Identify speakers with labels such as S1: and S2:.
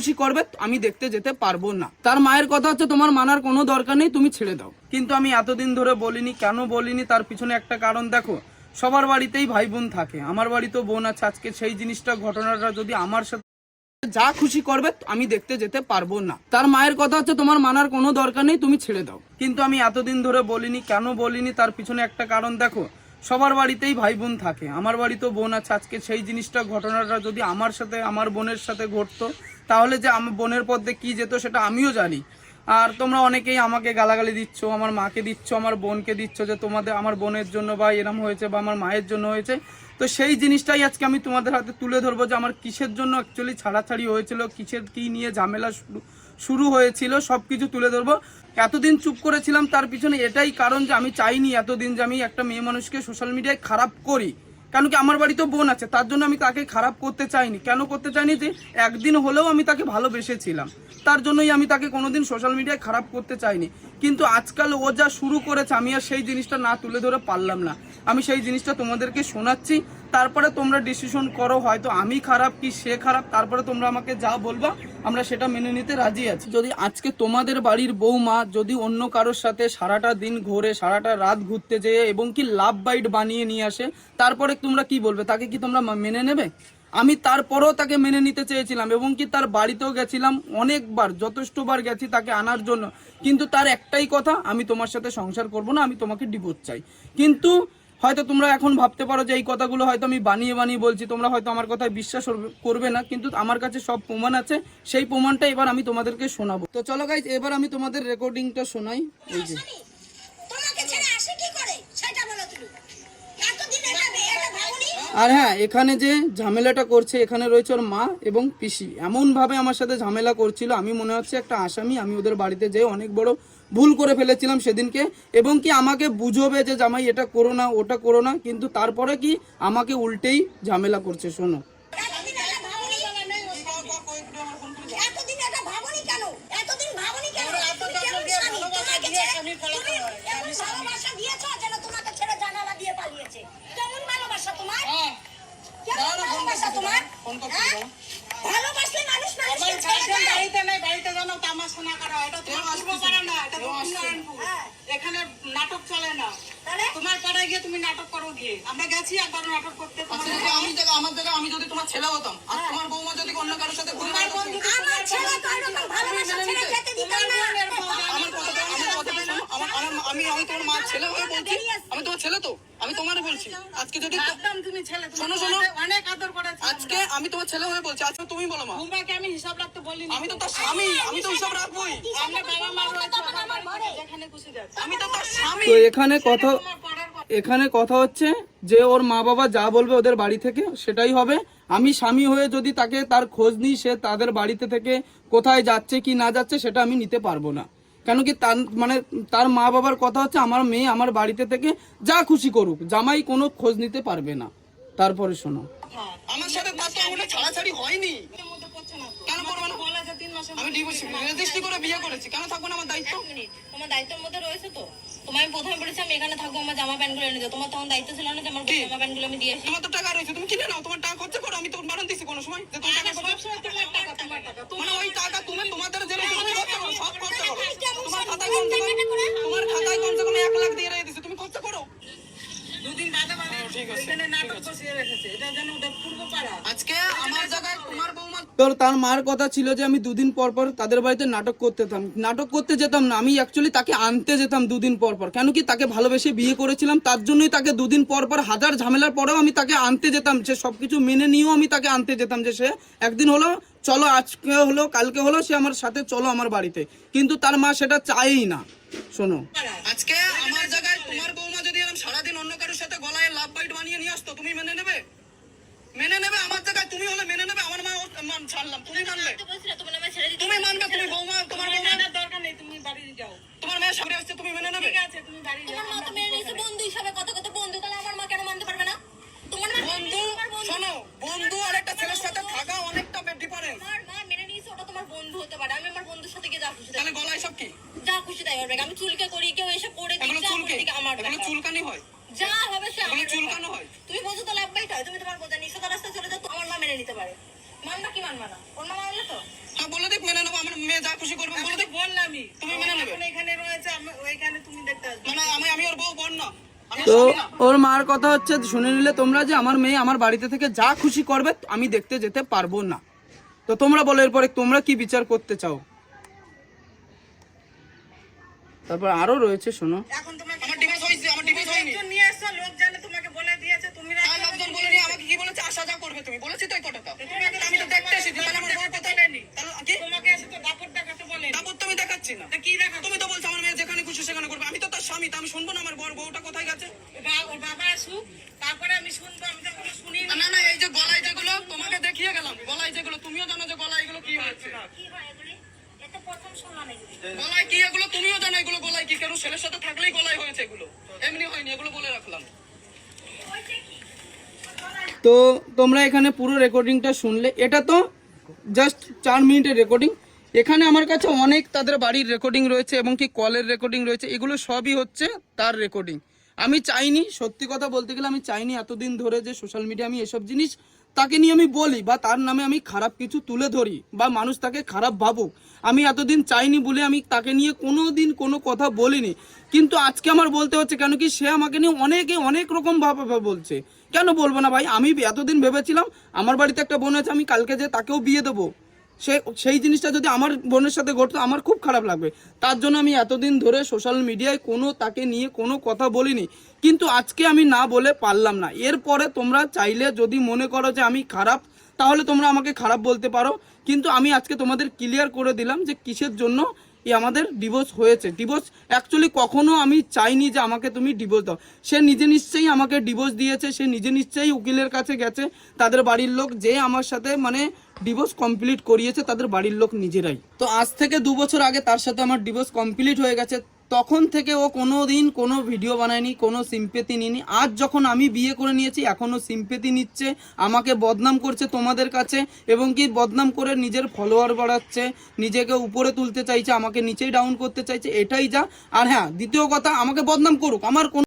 S1: খুশি করবে, আমি দেখতে যেতে পারব না। তার মায়ের কথা হচ্ছে, তোমার মানার কোনো দরকার নেই, তুমি ছেড়ে দাও। কিন্তু আমি এতদিন ধরে বলিনি, কেন বলিনি, তার পিছনে একটা কারণ দেখো, সবার বাড়িতেই ভাই বোন থাকে। আমার বাড়িতেও বোন আছে, আজকে সেই জিনিসটা, ঘটনাটা যদি আমার সাথে যা খুশি করবে, আমি দেখতে যেতে পারব না। তার মায়ের কথা হচ্ছে, তোমার মানার কোনো দরকার নেই, তুমি ছেড়ে দাও। কিন্তু আমি এতদিন ধরে বলিনি, কেন বলিনি, তার পিছনে একটা কারণ দেখো, সবার বাড়িতেই ভাই বোন থাকে। আমার বাড়িতেও বোন আছে, আজকে সেই জিনিসটা, ঘটনাটা যদি আমার সাথে, আমার বোনের সাথে ঘটতো তাহলে যে আমার বোনের পথে কি যেত সেটা আমিও জানি। আর তোমরা অনেকেই আমাকে গালাগালি দিচ্ছ, আমার মাকে দিচ্ছ, আমার বোনকে দিচ্ছ যে তোমাদের, আমার বোনের জন্য বা এরম হয়েছে বা আমার মায়ের জন্য হয়েছে। তো সেই জিনিসটাই আজকে আমি তোমাদের হাতে তুলে ধরবো যে আমার কিসের জন্য অ্যাকচুয়ালি ছাড়াছাড়ি হয়েছিল, কিসের, কি নিয়ে ঝামেলা শুরু শুরু হয়েছিল সব কিছু তুলে ধরবো। এতদিন চুপ করেছিলাম তার পিছনে এটাই কারণ যে আমি চাইনি এতদিন যে আমি একটা মেয়ে মানুষকে সোশ্যাল মিডিয়ায় খারাপ করি। কেন কি আমার বাড়িতেও বোন আছে, তার জন্য আমি তাকে খারাপ করতে চাইনি। কেন করতে চাইনি যে একদিন হলেও আমি তাকে ভালোবেসেছিলাম। তার জন্যই আমি তাকে কোনোদিন সোশ্যাল মিডিয়ায় খারাপ করতে চাইনি। কিন্তু আজকাল ও যা শুরু করেছে, আমি আর সেই জিনিসটা না তুলে ধরে পারলাম না। আমি সেই জিনিসটা তোমাদেরকে শোনাচ্ছি, তারপরে তোমরা ডিসিশন করো হয়তো আমি খারাপ কি সে খারাপ, তারপরে তোমরা আমাকে যা বলবা আমরা সেটা মেনে নিতে রাজি আছি। যদি আজকে তোমাদের বাড়ির বৌমা যদি অন্য কারোর সাথে সারাটা দিন ঘোরে, সারাটা রাত ঘুরতে যেয়ে এবং কি লাভ বাইট বানিয়ে নিয়ে আসে, তারপরে তোমরা কি বলবে? তাকে কি তোমরা মেনে নেবে? আমি তারপরেও তাকে মেনে নিতে চেয়েছিলাম এবং কি তার বাড়িতেও গেছিলাম অনেকবার, যথেষ্টবার গেছি তাকে আনার জন্য। কিন্তু তার একটাই কথা, আমি তোমার সাথে সংসার করব না, আমি তোমাকে ডিভোর্স চাই। কিন্তু হয়তো তোমরা এখন ভাবতে পারো যে এই কথাগুলো হয়তো আমি বানিয়ে বানিয়ে বলছি তোমরা হয়তো আমার কথায় বিশ্বাস করবে- না কিন্তু আমার কাছে সব প্রমাণ আছে সেই প্রমাণটা এবার আমি তোমাদেরকে শোনাবো। তো চলো গাইজ এবার আমি তোমাদের রেকর্ডিংটা শোনাই। এই যে। আর হ্যাঁ এখানে যে ঝামেলাটা করছে এখানে রয়েছে ওর মা এবং পিসি। এমন ভাবে আমার সাথে ঝামেলা করছিল আমি মনে হচ্ছে একটা আসামি আমি ওদের বাড়িতে যেয়ে অনেক বড় ভুল করে ফেলেছিলাম সেদিনকে। এবং কি আমাকে বুঝোবে যে জামাই এটা করো না ওটা করো না। কিন্তু তারপরে কি আমাকে উল্টেই ঝামেলা করছে শোনো।
S2: এতদিন এটা ভাবনি এতদিন এটা ভাবনি কেন? এতদিন ভাবনি কেন তুমি কেমন স্বামী তোমাকে ছেড়ে তুমি এমন ভালোবাসা দিয়েছ যেন
S3: বাড়িতে নেই বাড়িতে যেন তামাশা না করা এটা তোমার পূর্বপাড়া না এটা দক্ষিণনারায়ণপুর
S2: হ্যাঁ।
S3: এখানে নাটক চলে না। তোমার পাড়ায় গিয়ে তুমি নাটক করো গিয়ে। আমরা গেছি একবার নাটক করতে
S1: আচ্ছা, আমি জায়গা আমার জায়গা আমি যদি তোমার ছেলে হতাম আর তোমার বৌমা যদি অন্য কারোর সাথে ঘুরে
S2: আমার ছেলে তো এরকম ভালোবাসা ছেড়ে যেতে দিত না।
S1: আমার কথাটা আমার কথাটা শোনো আমার আমার- আমি আমি তোমার মা ছেলে হয়ে বলছি। আমি তোমার ছেলে তো। আমি তোমারে বলছি আজকে যদি
S3: একদম তুমি ছেলে
S1: শোনো, শোনো।
S3: অনেক আদর করেছি
S1: আজকে আমি তোমার ছেলে হয়ে বলছি আজকে তুমি বলো মা।
S3: মুম্বাইকে আমি হিসাব রাখতে বলি
S1: আমি তো তার স্বামী আমি তো হিসাব রাখবোই।
S3: আমরা বাবা মা রয়েছে আমার বাড়ি যেখানে খুশি যাচ্ছে।
S1: আমি তো তার স্বামী। তো এখানে কথা। এখানে কথা হচ্ছে যে ওর মা বাবা যা বলবে ওদের বাড়ি থেকে সেটাই হবে। আমি স্বামী হয়ে যদি তাকে তার খোঁজ নিই সে তাদের বাড়িতে থেকে কোথায় যাচ্ছে কি না যাচ্ছে সেটা আমি নিতে পারব না। কেন কি তার মানে তার মা বাবার কথা হচ্ছে আমার মেয়ে আমার বাড়িতে থেকে যা খুশি করুক জামাই কোনো খোঁজ নিতে পারবে না। তারপরে শোনো। আমার সাথে তার তো কোনো ছাড়াছাড়ি হয়নি। করব না?
S3: বলে তিন
S1: আমি ডিভোর্স রেজিস্ট্রি করে বিয়ে করেছি। কেন থাকব না আমার দায়িত্ব?
S4: তোমার দায়িত্বের মধ্যে রয়েছে তো? তোমার আমি প্রথমে বলেছি আমি এখানে থাকব আমার জামা প্যান্টগুলো এনে দিও। তোমার তখন দায়িত্ব ছিল না যে আমার জামা প্যান্টগুলো আমি দিয়ে আসি।
S1: তোমার তো টাকা রয়েছে তুমি কিনে নাও। তোমার টাকা খরচা করো আমি তো বারণ দিচ্ছি কোনো সময় যে তোমার টাকা খরচা
S3: সবসময় তোমার টাকা তোমার টাকা
S1: মানে ওই টাকা তুমি তোমাদের জন্য তুমি খরচা করো সব খরচা করো তোমার খাতায় কমসে কম তোমার খাতায় কমসে কম এক লাখ দিয়ে রেখে দিছো তুমি খরচা করো
S3: দুদিন বাদে বাদে এখানে নাটক বসিয়ে রেখেছে এটা যেন ওদের পূর্ব পাড়া
S1: আজকে আমার জায়গায় তোমার বৌমা তোর তার মার কথা ছিল যে আমি দুদিন পর পর তাদের বাড়িতে নাটক করতে নাটক করতে যেতাম না আমি অ্যাকচুয়ালি তাকে আনতে যেতাম দুদিন পর পর। কেন কি তাকে ভালোবেসে বিয়ে করেছিলাম তার জন্যই তাকে দুদিন পর পর হাজার ঝামেলার পরেও আমি তাকে আনতে যেতাম। সে সবকিছু মেনে নিয়েও আমি তাকে আনতে যেতাম যে সে একদিন হলো চলো আজকে হলো কালকে হলো সে আমার সাথে চলো আমার বাড়িতে। কিন্তু তার মা সেটা চায়ই না। শোনো। আজকে আমার জায়গায় তোমার বৌমা যদি সারাদিন অন্য কারোর সাথে গলায় লাভ বাইট বানিয়ে নিয়ে আসতো তুমি মেনে মেনে নেবে আমার জায়গায় তুমি হলে মেনে নেবে আমার মা মান ছাড়লাম তুমি
S4: দিতে
S1: তুমি মানবে তুমি বৌমা তোমার বৌমা।
S3: দরকার নেই তুমি বাড়ি যাও।
S1: তোমার মেয়ে সামনে আসছে তুমি মেনে নেবে?
S3: ঠিক আছে তুমি বাড়ি যাও
S4: তোমার মা তো মেনে নিয়েছে বন্ধু হিসাবে কত কত বন্ধু তাহলে আমার মা কেন মানতে পারবে না? তোমার মা
S1: বন্ধু
S4: বন্ধু
S1: শোনো বন্ধু। আর একটা ছেলের সাথে থাকা অনেকটা ডিফারেন্স
S4: আমার মা মেনে নিয়েছে ওটা তোমার বন্ধু হতে পারে। আমি আমার বন্ধুর সাথে গিয়ে যা খুশি
S1: তাহলে গলায় সব কি?
S4: যা খুশি তাই করবে। আমি চুলকে করি কেউ এসে করে আমার
S1: এগুলো চুলকানি হয়।
S4: যা হবে সে আমার
S1: এগুলো চুলকানো হয়।
S4: তুমি বোঝো তো লাভ বাইট হয় তুমি তোমার বোঝা নিঃস্বতা রাস্তায় চলে যাও তো আমার মা মেনে নিতে পারে মানবা কি মানবা না? ওর মা মানলে তো?
S1: হ্যাঁ
S5: যা খুশি করবে বলে
S3: তো বললামই।
S5: তুমি মেনে নেবে?
S3: এখানে রয়েছে আমি ওইখানে তুমি দেখতে আসবে।
S5: আমি আমি ওর বউ বোন না।
S1: তো ওর মার কথা হচ্ছে শুনে নিলে তোমরা যে আমার মেয়ে আমার বাড়িতে থেকে যা খুশি করবে আমি দেখতে যেতে পারব না। তো তোমরা বলো এরপরে তোমরা কি বিচার করতে চাও? তারপর আরও রয়েছে শোনো।
S3: এখন তোমাকে
S5: আমার ডিভোর্স হয়েছে আমার ডিভোর্স হয়নি।
S3: নিয়ে এসছো লোক জানে তোমাকে বলে দিয়েছে তুমি
S5: আর লোকজন বলে আমাকে কি বলেছে? আসা যা করবে তুমি। বলেছি তো এই কথাটা আমি তো দেখতে এসেছি। তাহলে আমার বউ কোথায় নেই
S3: তোমাকে এসে তো দাপট দেখাতে বলে
S5: তারপর তুমি দেখাচ্ছি না।
S3: কি দেখা
S5: তুমি তো বলছো আমার মেয়ে যেখানে খুশি সেখানে করবে। আমি তো তার স্বামী আমি শুনব না আমার বর বউটা কোথায় গেছে?
S3: বাবা আসুক তারপরে আমি শুনব আমি তো কোনো শুনি
S5: না না এই যে গলায় যেগুলো তোমাকে দেখিয়ে গেলাম গলায় যেগুলো তুমিও জানো যে গলায় এগুলো কি হয়েছে।
S1: কি হয় এগুলি।
S5: গলায় কি এগুলো? তুমিও জানো এগুলো গলায় কি? কেন ছেলের সাথে থাকলেই গলায় হয়েছে এগুলো? এমনি হয়নি এগুলো বলে রাখলাম।
S1: তো তোমরা এখানে পুরো রেকর্ডিংটা শুনলে। এটা তো জাস্ট চার মিনিটের রেকর্ডিং এখানে আমার কাছে অনেক তাদের বাড়ির রেকর্ডিং রয়েছে এবং কি কলের রেকর্ডিং রয়েছে। এগুলো সবই হচ্ছে তার রেকর্ডিং আমি চাইনি, সত্যি কথা বলতে গেলে আমি চাইনি এতদিন ধরে যে সোশ্যাল মিডিয়া আমি এসব জিনিস তাকে নিয়ে আমি বলি বা তার নামে আমি খারাপ কিছু তুলে ধরি বা মানুষ তাকে খারাপ ভাবুক, আমি এতদিন চাইনি বলে আমি তাকে নিয়ে কোনো দিন কোনো কথা বলিনি। কিন্তু আজকে আমার বলতে হচ্ছে, কেন কি সে আমাকে নিয়ে অনেকে অনেক রকম ভাবে বলছে। কেন বলব না ভাই? আমি এতদিন ভেবেছিলাম, আমার বাড়িতে একটা বোন আছে, আমি কালকে যে তাকেও বিয়ে দেবো। সে, সেই জিনিসটা যদি আমার বোনের সাথে ঘটতো, আমার খুব খারাপ লাগবে। তার জন্য আমি এতদিন ধরে সোশ্যাল মিডিয়ায় কোনো তাকে নিয়ে কোনো কথা বলিনি। কিন্তু আজকে আমি না বলে পারলাম না। এরপরে তোমরা চাইলে যদি মনে করো যে আমি খারাপ, তাহলে তোমরা আমাকে খারাপ বলতে পারো। কিন্তু আমি আজকে তোমাদের ক্লিয়ার করে দিলাম যে কিসের জন্য এই আমাদের ডিভোর্স হয়েছে। ডিভোর্স অ্যাকচুয়ালি কখনো আমি চাইনি যে আমাকে তুমি ডিভোর্স দাও। সে নিজে নিশ্চয়ই আমাকে ডিভোর্স দিয়েছে, সে নিজে নিশ্চয়ই উকিলের কাছে গেছে। তাদের বাড়ির লোক যে আমার সাথে মানে ডিভোর্স কমপ্লিট করিয়েছে, তাদের বাড়ির লোক নিজেরাই। তো আজ থেকে দু বছর আগে তার সাথে আমার ডিভোর্স কমপ্লিট হয়ে গেছে। তখন থেকে ও কোনো দিন কোনো ভিডিও বানায়নি, কোনো সিম্পেতি নিনি আজ যখন আমি বিয়ে করে নিয়েছি, এখনও সিম্পেতি নিচ্ছে, আমাকে বদনাম করছে তোমাদের কাছে এবং কি বদনাম করে নিজের ফলোয়ার বাড়াচ্ছে, নিজেকে উপরে তুলতে চাইছে, আমাকে নিচেই ডাউন করতে চাইছে, এটাই যা। আর হ্যাঁ দ্বিতীয় কথা, আমাকে বদনাম করুক। আমার কোনো